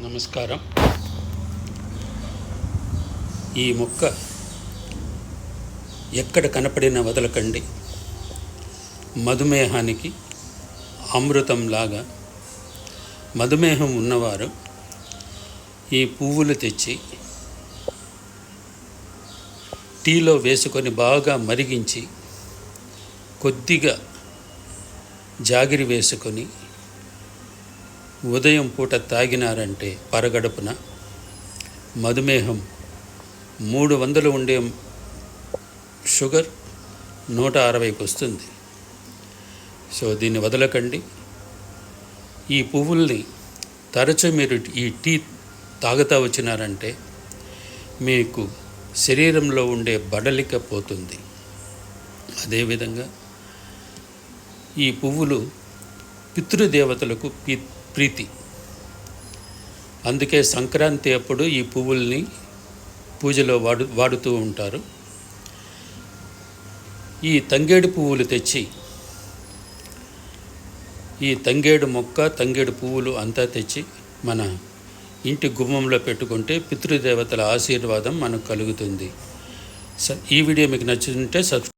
నమస్కారం. ఈ మొక్క ఎక్కడ కనపడినా వదలకండి. మధుమేహానికి అమృతంలాగా మధుమేహం ఉన్నవారు ఈ పువ్వులు తెచ్చి టీలో వేసుకొని బాగా మరిగించి కొద్దిగా జాగిరి వేసుకొని ఉదయం పూట తాగినారంటే పరగడుపున మధుమేహం మూడు వందలు ఉండే షుగర్ నూట అరవైకి వస్తుంది. సో దీన్ని వదలకండి. ఈ పువ్వుల్ని తరచు మీరు ఈ టీ తాగుతూ వచ్చినారంటే మీకు శరీరంలో ఉండే బడలిక పోతుంది. అదేవిధంగా ఈ పువ్వులు పితృదేవతలకు పి ప్రీతి. అందుకే సంక్రాంతి అప్పుడు ఈ పువ్వుల్ని పూజలో వాడు వాడుతూ ఉంటారు. ఈ తంగేడు పువ్వులు తెచ్చి ఈ తంగేడు మొక్క తంగేడు పువ్వులు అంతా తెచ్చి మన ఇంటి గుమ్మంలో పెట్టుకుంటే పితృదేవతల ఆశీర్వాదం మనకు కలుగుతుంది. స ఈ వీడియో మీకు నచ్చుతుంటే సబ్స్క్రైబ్